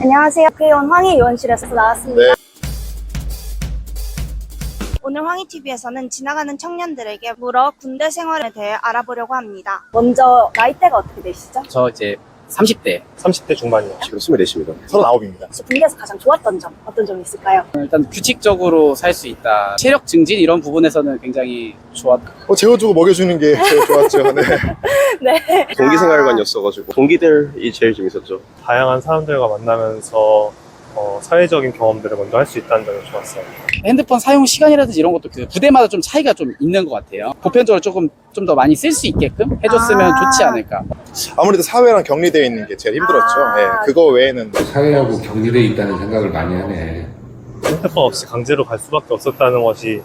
안녕하세요. 국회의원 황희 의원실에서 나왔습니다. 네. 오늘 황희TV에서는 지나가는 청년들에게 물어 군대 생활에 대해 알아보려고 합니다. 먼저 나이대가 어떻게 되시죠? 저 이제 30대. 30대 중반이요. 지금 24입니다. 39입니다. 혹시 군대에서 가장 좋았던 점 어떤 점이 있을까요? 일단 규칙적으로 살 수 있다. 체력 증진 이런 부분에서는 굉장히 좋았다. 어, 재워주고 먹여주는 게 제일 좋았죠. 네. 네. 동기 생활관이었어가지고 동기들이 제일 재밌었죠. 다양한 사람들과 만나면서 어, 사회적인 경험들을 먼저 할 수 있다는 점이 좋았어요. 핸드폰 사용 시간이라든지 이런 것도 그 부대마다 좀 차이가 좀 있는 것 같아요. 보편적으로 조금 좀 더 많이 쓸 수 있게끔 해줬으면 아. 좋지 않을까. 아무래도 사회랑 격리되어 있는 게 제일 힘들었죠. 아. 네, 그거 외에는 사회하고 격리돼 있다는 생각을 많이 하네. 핸드폰 없이 강제로 갈 수밖에 없었다는 것이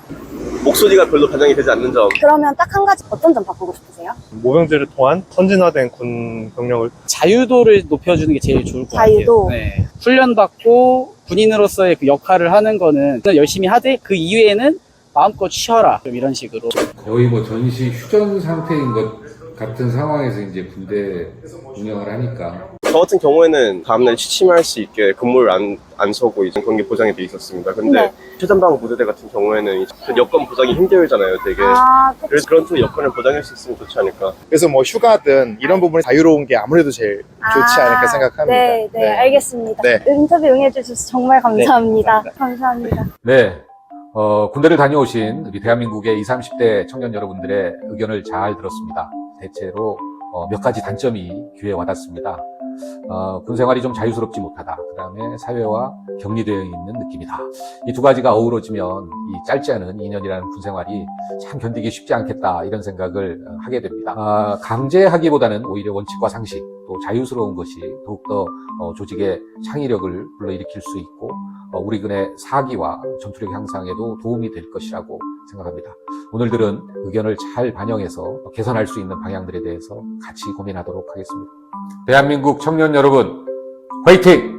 목소리가 별로 반영이 되지 않는 점. 그러면 딱 한 가지 어떤 점 바꾸고 싶으세요? 모병제를 통한 선진화된 군 병력을 자유도를 높여주는 게 제일 좋을 것 자유도. 같아요. 네. 훈련받고 군인으로서의 그 역할을 하는 거는 열심히 하되 그 이외에는 마음껏 쉬어라. 좀 이런 식으로. 거의 뭐 전시 휴전 상태인 것 같은 상황에서 이제 군대 운영을 하니까 저 같은 경우에는 다음날 취침할 수 있게 근무를 안, 안 서고 이제 그런 게 보장이 돼 있었습니다. 근데 네. 최전방 부대대 같은 경우에는 이제 그 여건 보장이 힘들잖아요, 되게. 아, 그- 그래서 그런 쪽의 여건을 보장할 수 있으면 좋지 않을까. 그래서 뭐 휴가든 이런 부분이 자유로운 게 아무래도 제일 좋지 아, 않을까 생각합니다. 네, 네, 알겠습니다. 네. 인터뷰 응해주셔서 정말 감사합니다. 네, 감사합니다. 네. 어, 군대를 다녀오신 우리 대한민국의 20, 30대 청년 여러분들의 의견을 잘 들었습니다. 대체로 어, 몇 가지 단점이 귀에 와닿습니다. 어, 군 생활이 좀 자유스럽지 못하다. 그 다음에 사회와 격리되어 있는 느낌이다. 이 두 가지가 어우러지면 이 짧지 않은 2년이라는 군 생활이 참 견디기 쉽지 않겠다. 이런 생각을 어, 하게 됩니다. 아, 강제하기보다는 오히려 원칙과 상식, 또 자유스러운 것이 더욱더 어, 조직의 창의력을 불러일으킬 수 있고 어, 우리 군의 사기와 전투력 향상에도 도움이 될 것이라고 생각합니다. 오늘들은 의견을 잘 반영해서 개선할 수 있는 방향들에 대해서 같이 고민하도록 하겠습니다. 대한민국 청년 여러분, 화이팅!